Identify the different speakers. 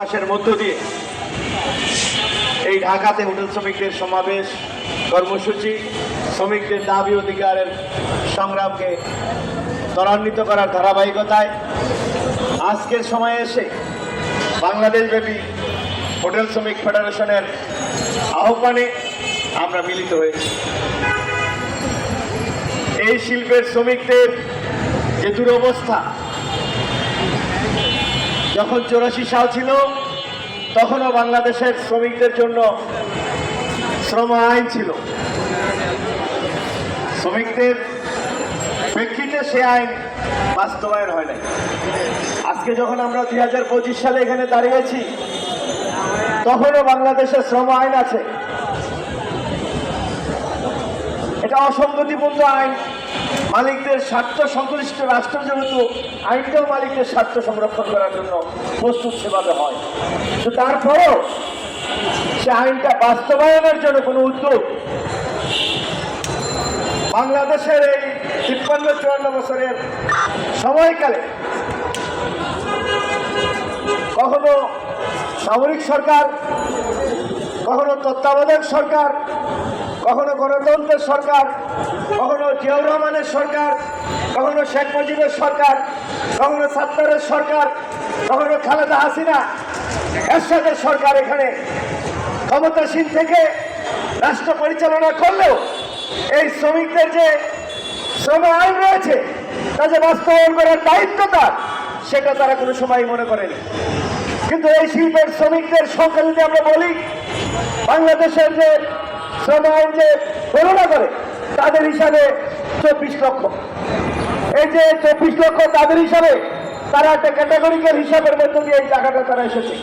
Speaker 1: মাসের মধ্য দিয়ে। এই ঢাকাতে হোটেল শ্রমিকদের সমাবেশ, কর্মসূচি, শ্রমিকদের দাবি অধিকারের সংগ্রামকে ত্বরান্বিত করার ধারাবাহিকতায় আজকের সময়ে এসে বাংলাদেশব্যাপী হোটেল শ্রমিক ফেডারেশনের আহ্বানে আমরা মিলিত হয়েছি। এই শিল্পের শ্রমিকদের যে দুরবস্থা যখন চৌরাশি সাল ছিল, তখনও বাংলাদেশের শ্রমিকদের জন্য শ্রম আইন ছিল। শ্রমিকদের প্রেক্ষিতে সে আইন বাস্তবায়ন হয় নাই। আজকে যখন আমরা দুই হাজার পঁচিশ সালে এখানে দাঁড়িয়েছি, তখনও বাংলাদেশের শ্রম আইন আছে। এটা অসঙ্গতিপূর্ণ আইন। মালিকদের স্বার্থ সংশ্লিষ্ট রাষ্ট্র যেহেতু আইনটাও মালিকদের স্বার্থ সংরক্ষণ করার জন্য প্রস্তুত সেভাবে হয়। তো তারপরেও সে আইনটা বাস্তবায়নের জন্য কোনো উদ্যোগ বাংলাদেশের এই তিপ্পান্ন চুয়ান্ন বছরের সময়কালে কখনো সামরিক সরকার, কখনো তত্ত্বাবধায়ক সরকার কখনো গণতন্ত্রের সরকার, কখনো জিয়াউর রহমানের সরকার, কখনো শেখ মুজিবের সরকার, কখনো সাত্তারের সরকার, কখনো খালেদা হাসিনা, এরশাদের সরকার এখানে ক্ষমতাসীন থেকে রাষ্ট্র পরিচালনা করলেও এই শ্রমিকদের যে শ্রম আইন রয়েছে, তা যে বাস্তবায়ন করার দায়িত্ব তার, সেটা তারা কোনো সময় মনে করেনি। কিন্তু এই শিল্পের শ্রমিকদের সংখ্যা যদি আমরা বলি, বাংলাদেশের যে শ্রম আইন যে গণনা করে তাদের হিসাবে চব্বিশ লক্ষ। এই যে চব্বিশ লক্ষ তাদের হিসাবে তারা একটা ক্যাটাগরিক্যাল হিসাবের মধ্য দিয়ে এই টাকাটা তারা এসেছে।